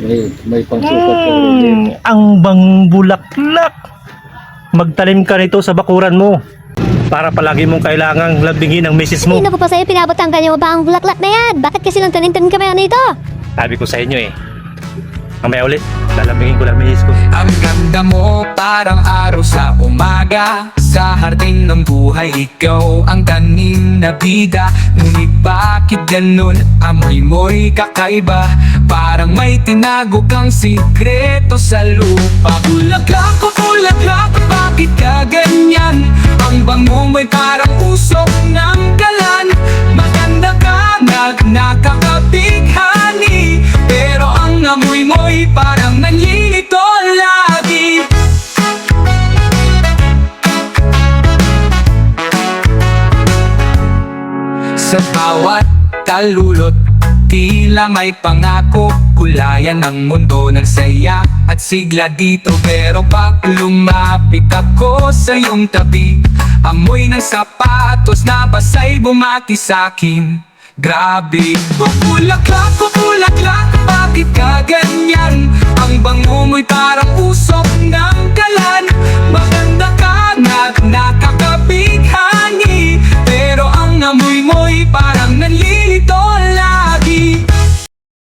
May, may pangsukat ka rin. Hmm, ang bang bulaklak. Magtalim ka nito sa bakuran mo. Para palagi mong kailangang lambingin ang misis mo. Hindi na ko pa sa'yo pinabot ang ganyan mo ba ang bulaklak na yan? Bakit kasi lang tanin-tanin kami nito? Sabi ko sa inyo eh. Mamaya ulit, lalambingin ko lang misis ko. Ang ganda mo parang araw sa umaga Sa harding ng buhay ikaw ang tanim na bida Ngunit bakit ganun? Amoy mo'y kakaiba. Parang may tinago kang sikreto sa lupa. Bulaklak ko bulaklak bakit ka ganyan? Ang bango mo'y parang usok ng kalan. Maganda ka nag nakakabighani Pero ang amoy mo'y parang Sa bawat talulot. Tila may pangako Kulayan ang mundo ng saya At sigla dito. Pero pag lumapit ako sa iyong tabi Amoy ng sapatos na basay bumati sa'kin Grabe Pupulaklak, pupulaklak Bakit ka ganyan? Ang bango mo'y parang usok